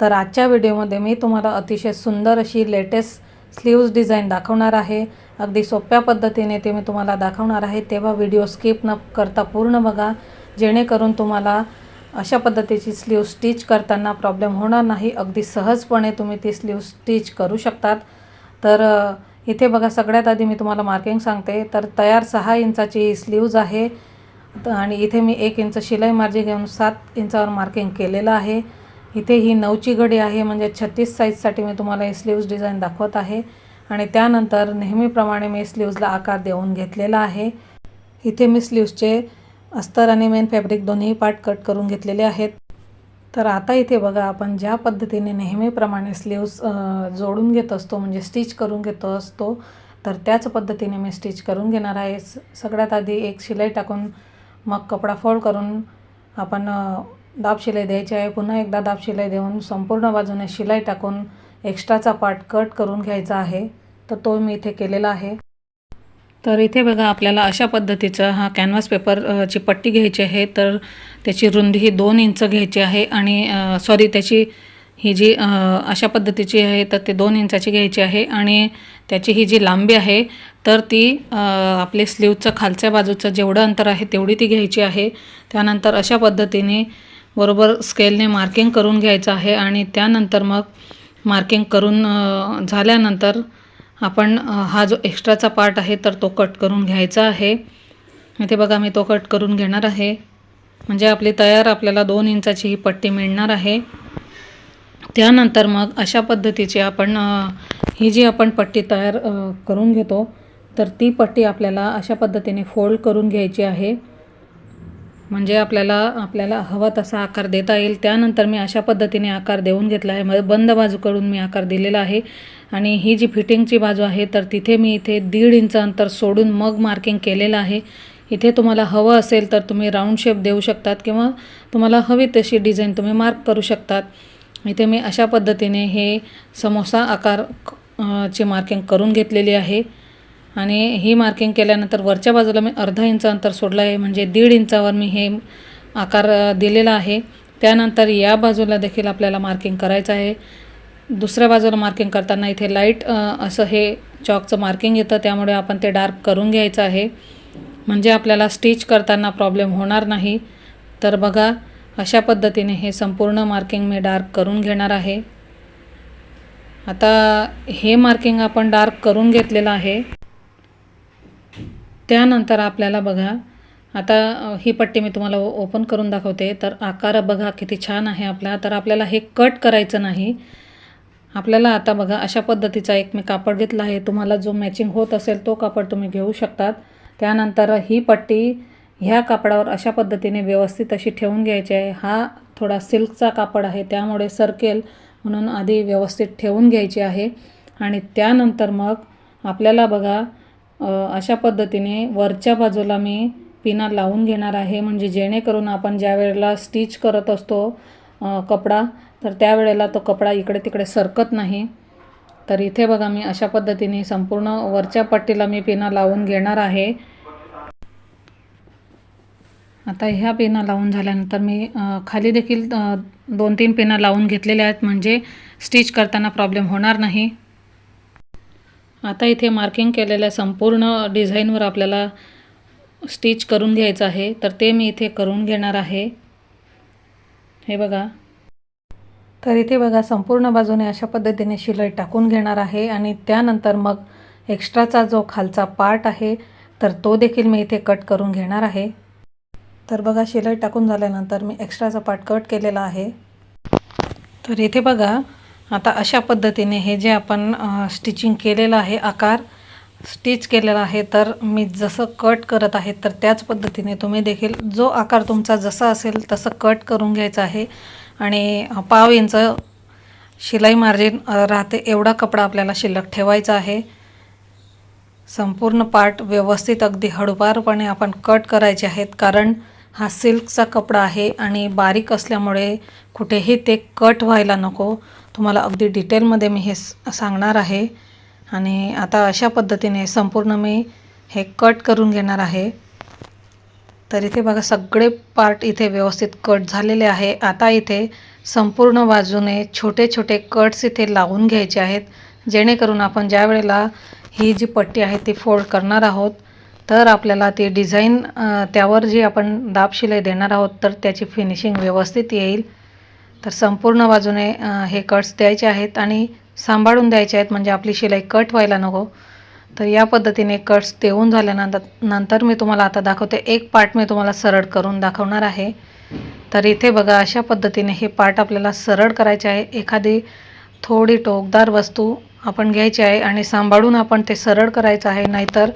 तर आजच्या व्हिडिओमध्ये मी तुम्हाला अतिशय सुंदर अशी लेटेस्ट स्लीव्ज डिझाईन दाखवणार आहे. अगदी सोप्या पद्धतीने ते मी तुम्हाला दाखवणार आहे. तेव्हा व्हिडिओ स्किप न करता पूर्ण बघा. जेणेकरून तुम्हाला अशा पद्धतीची स्लीव स्टिच करताना प्रॉब्लेम होणार नाही. अगदी सहजपणे तुम्ही ती स्लीव स्टिच करू शकतात. तर इथे बघा सगळ्यात आधी मी तुम्हाला मार्किंग सांगते. तर तयार सहा इंचाची ही स्लीव्ज आहे. आणि इथे मी एक इंच शिलाई मार्जिन घेऊन सात इंचावर मार्किंग केलेलं आहे. इथे ही नऊची घडी आहे म्हणजे छत्तीस साईजसाठी मी तुम्हाला हे स्लीव्ज डिझाईन दाखवत आहे. आणि त्यानंतर नेहमीप्रमाणे मी स्लीव्जला आकार देऊन घेतलेला आहे. इथे मी स्लीव्जचे अस्तर आणि मेन फॅब्रिक दोन्ही पार्ट कट करून घेतलेले आहेत. तर आता इथे बघा आपण ज्या पद्धतीने नेहमीप्रमाणे स्लीव्स जोडून घेत असतो म्हणजे स्टिच करून घेतो असतो तर त्याच पद्धतीने मी स्टिच करून घेणार आहे. स सगळ्यात आधी एक शिलाई टाकून मग कपडा फोल्ड करून आपण दाब शिलाई द्यायची आहे. पुन्हा एकदा दाब शिलाई देऊन संपूर्ण बाजूने शिलाई टाकून एक्स्ट्राचा पार्ट कट करून घ्यायचा आहे. तर तो मी इथे केलेला आहे. तर इथे बघा आपल्याला अशा पद्धतीचा हा कॅनव्हास पेपर ची पट्टी घ्यायची आहे. तर त्याची रुंदी ही दोन इंच घ्यायची आहे आणि सॉरी त्याची ही जी अशा पद्धतीची आहे तर ते दोन इंचाची घ्यायची आहे आणि त्याची ही जी लांबी आहे तर ती आपले स्लीवचं खालच्या बाजूचं जेवढं अंतर आहे तेवढी ती घ्यायची आहे. त्यानंतर अशा पद्धतीने बरोबर स्केलने मार्किंग करून घ्यायचं आहे आणि त्यानंतर मग मार्किंग करून झाल्यानंतर आपण हा जो एक्स्ट्राचा पार्ट आहे तर तो कट करून घ्यायचा आहे. इथे बघा मी तो कट करून घेणार आहे. म्हणजे आपली तयार आपल्याला दोन इंचाची ही पट्टी मिळणार आहे. त्यानंतर मग अशा पद्धतीची आपण ही जी आपण पट्टी तयार करून घेतो तर ती पट्टी आपल्याला अशा पद्धतीने फोल्ड करून घ्यायची आहे. म्हणजे आपल्याला आपल्याला हवा तसा आकार देता येईल. त्यानंतर मी अशा पद्धतीने आकार देऊन घेतला आहे. म्हणजे बंद बाजूकडून मी आकार दिलेला आहे. आणि ही जी फिटिंगची बाजू आहे तर तिथे मी इथे दीड इंच अंतर सोडून मग मार्किंग केलेलं आहे. इथे तुम्हाला हवं असेल तर तुम्ही राऊंड शेप देऊ शकतात किंवा तुम्हाला हवी तशी डिझाईन तुम्ही मार्क करू शकतात. इथे मी अशा पद्धतीने हे समोसा आकार ची मार्किंग करून घेतलेली आहे. आणि ही मार्किंग केल्यानंतर वरच्या बाजूला मी अर्धा इंच अंतर सोडलं आहे म्हणजे दीड इंचावर मी हे आकार दिलेला आहे. त्यानंतर या बाजूला देखील आपल्याला मार्किंग करायचं आहे. दुसऱ्या बाजूला मार्किंग करताना इथे लाइट असं हे चॉकचं मार्किंग येतं. त्यामुळे आपण ते डार्क करून घ्यायचं आहे. म्हणजे आपल्याला स्टिच करताना प्रॉब्लेम होणार नाही. तर बघा अशा पद्धतीने हे संपूर्ण मार्किंग मी डार्क करून घेणार आहे. आता हे मार्किंग आपण डार्क करून घेतलेलं आहे. त्यानंतर आपल्याला बघा आता ही पट्टी मी तुम्हाला ओ- ओपन करून दाखवते. तर आकार बघा किती छान आहे आपला. तर आपल्याला हे कट करायचं नाही. आपल्याला आता बघा अशा पद्धतीचा एक मी कापड घेतला आहे. तुम्हाला जो मॅचिंग होत असेल तो कापड तुम्ही घेऊ शकतात. त्यानंतर ही पट्टी ह्या कापडावर अशा पद्धतीने व्यवस्थित अशी ठेवून घ्यायची आहे. हा थोडा सिल्कचा कापड आहे त्यामुळे सरकेल म्हणून आधी व्यवस्थित ठेवून घ्यायची आहे. आणि त्यानंतर मग आपल्याला बघा अशा पद्धतीने वरच्या बाजूला मी पिना लावून घेणार आहे. म्हणजे जेणेकरून आपण ज्या वेळेला स्टिच करत असतो कपडा तर त्यावेळेला तो कपडा इकडे तिकडे सरकत नाही. तर इथे बघा मी अशा पद्धतीने संपूर्ण वरच्या पट्टीला मी पिना लावून घेणार आहे. आता ह्या पिना लावून झाल्यानंतर मी खाली देखील दोन तीन पिना लावून घेतलेल्या आहेत. म्हणजे स्टिच करताना प्रॉब्लेम होणार नाही. आता इथे मार्किंग केलेल्या संपूर्ण डिझाईनवर आपल्याला स्टिच करून घ्यायचं आहे. तर ते मी इथे करून घेणार आहे. हे बघा. तर इथे बघा संपूर्ण बाजूने अशा पद्धतीने शिलाई टाकून घेणार आहे आणि त्यानंतर मग एक्स्ट्राचा जो खालचा पार्ट आहे तर तो देखील मी इथे कट करून घेणार आहे. तर बघा शिलाई टाकून झाल्यानंतर मी एक्स्ट्राचा पार्ट कट केलेला आहे. तर इथे बघा आता अशा पद्धतीने हे जे आपण स्टिचिंग केलेलं आहे आकार स्टिच केलेला आहे तर मी जसं कट करत आहे तर त्याच पद्धतीने तुम्ही देखील जो आकार तुमचा जसा असेल तसं कट करून घ्यायचा आहे. आणि पाव इंच शिलाई मार्जिन राहते एवढा कपडा आपल्याला शिल्लक ठेवायचा आहे. संपूर्ण पार्ट व्यवस्थित अगदी हळूवारपणे आपण कट करायचे आहेत कारण हा सिल्कचा कपडा आहे आणि बारीक असल्यामुळे कुठेही ते कट व्हायला नको. तुम्हाला अगदी डिटेलमध्ये मी हे स- सांगणार आहे. आणि आता अशा पद्धतीने संपूर्ण मी हे कट करून घेणार आहे. तर इथे बघा सगळे पार्ट इथे व्यवस्थित कट झालेले आहे. आता इथे संपूर्ण बाजूने छोटे छोटे कट्स इथे लावून घ्यायचे आहेत. जेणेकरून आपण ज्या वेळेला ही जी पट्टी आहे ती फोल्ड करणार आहोत तर आपल्याला ती डिझाईन त्यावर जी आपण दाब शिलाई देणार आहोत तर त्याची फिनिशिंग व्यवस्थित येईल. तर संपूर्ण बाजूने हे कट्स द्यायचे आहेत आणि सांभाळून द्यायचे आहेत म्हणजे आपली शिलाई कट व्हायला नको. तर या पद्धतीने कट्स देऊन झाल्यानंतर नंतर मी तुम्हाला आता दाखवते. एक पार्ट मी तुम्हाला सरळ करून दाखवणार आहे. तर इथे बघा अशा पद्धतीने हे पार्ट आपल्याला सरळ करायचे आहे. एखादी थोडी टोकदार वस्तू आपण घ्यायची आहे आणि सांभाळून आपण ते सरळ करायचं आहे. नाहीतर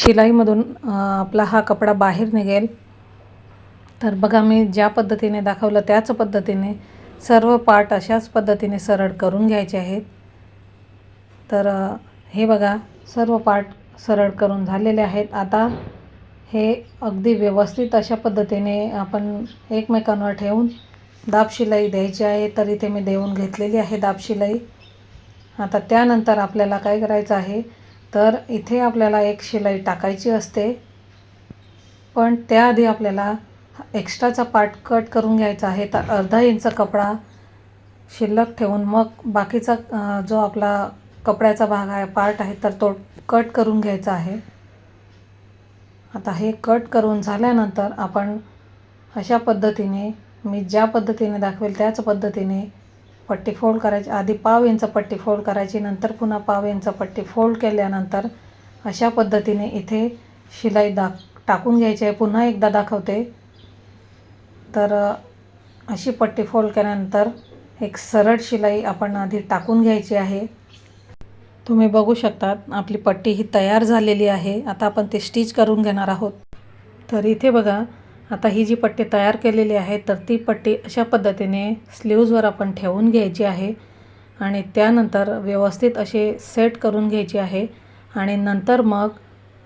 शिलाईमधून आपला हा कपडा बाहेर निघेल. तर बघा मी ज्या पद्धतीने दाखवलं त्याच पद्धतीने सर्व पार्ट अशाच पद्धतीने सरळ करून घ्यायचे आहेत. तर हे बघा सर्व पार्ट सरळ करून झालेले आहेत. आता हे अगदी व्यवस्थित अशा पद्धतीने आपण एकमेकांवर ठेवून दाब शिलाई द्यायची आहे तर इथे मी देऊन घेतलेली आहे दाब शिलाई. आता त्यानंतर आपल्याला काय करायचं आहे तर इथे आपल्याला एक शिलाई टाकायची असते. पण त्याआधी आपल्याला एक्स्ट्राचा पार्ट कट करून घ्यायचा आहे तर अर्धा इंच कपडा शिल्लक ठेवून मग बाकीचा जो आपला कपड्याचा भाग आहे पार्ट आहे तर तो कट करून घ्यायचा आहे. आता हे कट करून झाल्यानंतर आपण अशा पद्धतीने मी ज्या पद्धतीने दाखवेल त्याच पद्धतीने पट्टी फोल्ड करायची आधी पाव इंच पट्टी फोल्ड करायची नंतर पुन्हा पाव इंच पट्टी फोल्ड केल्यानंतर अशा पद्धतीने इथे शिलाई दाख टाकून घ्यायची आहे. पुन्हा एकदा दाखवते. तर अशी पट्टी फोल्ड केल्यानंतर एक सरळ शिलाई आपण आधी टाकून घ्यायची आहे. तुम्ही बघू शकतात आपली पट्टी ही तयार झालेली आहे. आता आपण ते स्टिच करून घेणार आहोत. तर इथे बघा आता ही जी पट्टी तयार केलेली आहे तर ती पट्टी अशा पद्धतीने स्लीव्जवर आपण ठेवून घ्यायची आहे आणि त्यानंतर व्यवस्थित असे सेट करून घ्यायची आहे. आणि नंतर मग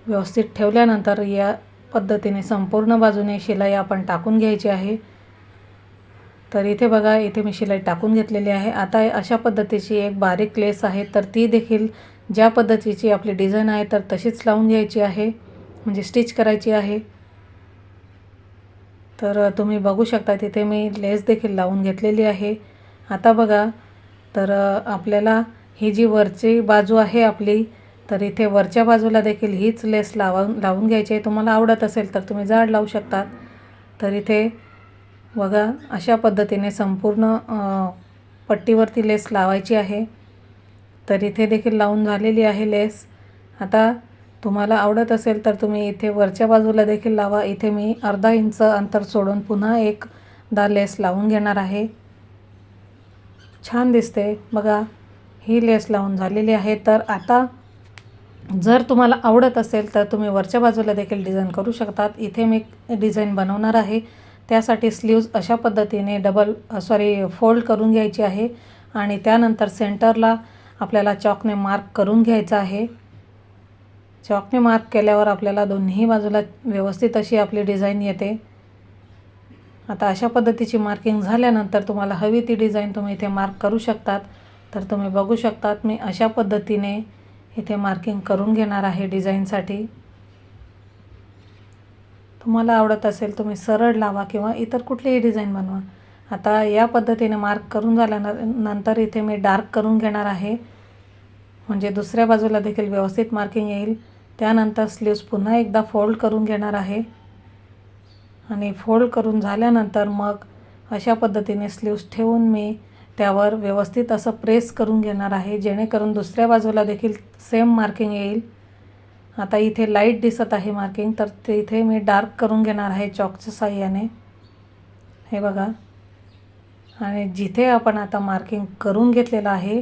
व्यवस्थित ठेवल्यानंतर या पद्धतीने संपूर्ण बाजूने शिलाई आपण टाकून घ्यायची आहे. तर इथे बघा इथे मी शिलाई टाकून घेतलेली आहे. आता अशा पद्धतीची एक बारीक लेस आहे तर ती देखील ज्या पद्धतीची आपली डिझाईन आहे तर तशीच लावून घ्यायची आहे. म्हणजे स्टिच करायची आहे. तर तुम्ही बघू शकता तिथे मी लेस देखील लावून घेतलेली आहे. आता बघा तर आपल्याला ही जी वरची बाजू आहे आपली तर इथे वरच्या बाजूला देखील हीच लेस लावून लावून घ्यायची आहे. तुम्हाला आवडत असेल तर तुम्ही जाड लावू शकतात तर इथे बघा अशा पद्धतीने संपूर्ण पट्टीवरती लेस लावायची आहे. तर इथे देखील लावून झालेली आहे लेस. आता तुम्हाला आवडत असेल तर तुम्ही इथे वरच्या बाजूला देखील लावा. इथे मी अर्धा इंच अंतर सोडून पुन्हा एकदा लेस लावून घेणार आहे. छान दिसते. बघा ही लेस लावून झालेली आहे. तर आता जर तुम्हाला आवडत असेल तर तुम्ही वरच्या बाजूला देखील डिझाईन करू शकतात. इथे मी डिझाईन बनवणार आहे. त्यासाठी स्लीव्ज अशा पद्धतीने डबल सॉरी फोल्ड करून घ्यायची आहे. आणि त्यानंतर सेंटरला आपल्याला चॉकने मार्क करून घ्यायचा आहे. चॉकने मार्क केल्यावर आपल्याला दोन्ही बाजूला व्यवस्थित अशी आपली डिझाईन येते. आता अशा पद्धतीची मार्किंग झाल्यानंतर तुम्हाला हवी ती डिझाईन तुम्ही इथे मार्क करू शकतात. तर तुम्ही बघू शकतात मी अशा पद्धतीने इथे मार्किंग करून घेणार आहे डिझाईनसाठी तुम्हाला आवडत असेल तुम्ही सरळ लावा किंवा इतर कुठलीही डिझाईन बनवा. आता या पद्धतीने मार्क करून झाल्यानंतर नंतर इथे मी डार्क करून घेणार आहे. म्हणजे दुसऱ्या बाजूला देखील व्यवस्थित मार्किंग येईल. त्यानंतर स्लीव्स पुन्हा एकदा फोल्ड करून घेणार आहे. आणि फोल्ड करून झाल्यानंतर मग अशा पद्धतीने स्लीव्स ठेवून मी त्यावर व्यवस्थित असं प्रेस करून घेणार आहे. जेणेकरून दुसऱ्या बाजूला देखील सेम मार्किंग येईल. आता इथे लाइट दिसत आहे मार्किंग तर ते इथे मी डार्क करून घेणार आहे चॉकच्या साह्याने. हे बघा. आणि जिथे आपण आता मार्किंग करून घेतलेलं आहे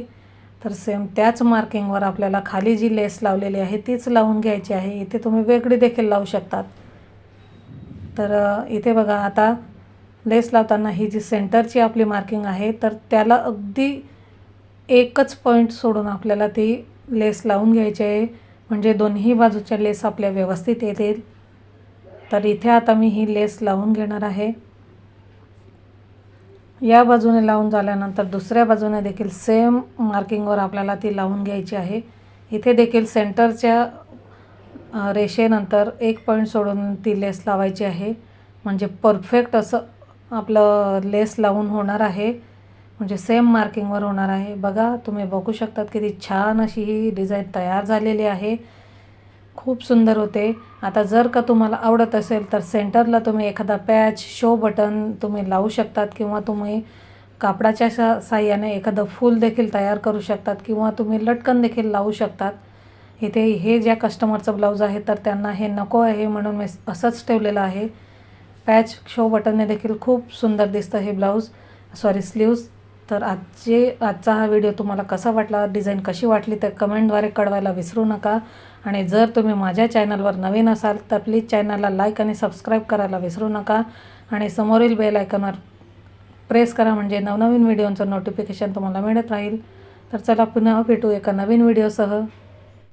तर सेम त्याच मार्किंगवर आपल्याला खाली जी लेस लावलेली आहे तीच लावून घ्यायची आहे. इथे तुम्ही वेगळी देखील लावू शकतात. तर इथे बघा आता लेस लावताना ही जी सेंटरची आपली मार्किंग आहे तर त्याला अगदी एकच पॉईंट सोडून आपल्याला ती लेस लावून घ्यायची आहे. म्हणजे दोन्ही बाजूच्या लेस आपल्या व्यवस्थित येतील. तर इथे आता मी ही लेस लावून घेणार आहे. या बाजूने लावून झाल्यानंतर दुसऱ्या बाजूने देखील सेम मार्किंगवर आपल्याला ती लावून घ्यायची आहे. इथे देखील सेंटरच्या रेषेनंतर एक पॉईंट सोडून ती लेस लावायची आहे. म्हणजे परफेक्ट असं आपलं लेस लावून होणार आहे. म्हणजे सेम मार्किंगवर होणार आहे. बघा तुम्ही बघू शकतात किती छान अशी ही डिझाईन तयार झालेली आहे. खूप सुंदर होते. आता जर का तुम्हाला आवडत असेल तर सेंटरला तुम्ही एखादा पॅच शो बटन तुम्ही लावू शकतात किंवा तुम्ही कापडाच्या सा साह्याने एखादं फूल देखील तयार करू शकतात किंवा तुम्ही लटकन देखील लावू शकतात. इथे हे ज्या कस्टमरचं ब्लाऊज आहे तर त्यांना हे नको आहे म्हणून मी असंच ठेवलेलं आहे. पॅच शो बटनने देखील खूप सुंदर दिसतं हे ब्लाऊज. सॉरी स्लीव्ज तर आजचे आजचा हा व्हिडिओ तुम्हाला कसा वाटला? डिझाईन कशी वाटली? तर कमेंटद्वारे कळवायला विसरू नका. आणि जर तुम्ही माझ्या चॅनलवर नवीन असाल तर प्लीज चॅनलला लाईक आणि सबस्क्राईब करायला विसरू नका. आणि समोरील बेल आयकॉनवर प्रेस करा म्हणजे नवनवीन व्हिडिओचं नोटिफिकेशन तुम्हाला मिळत राहील. तर चला पुन्हा भेटू एका नवीन व्हिडिओसह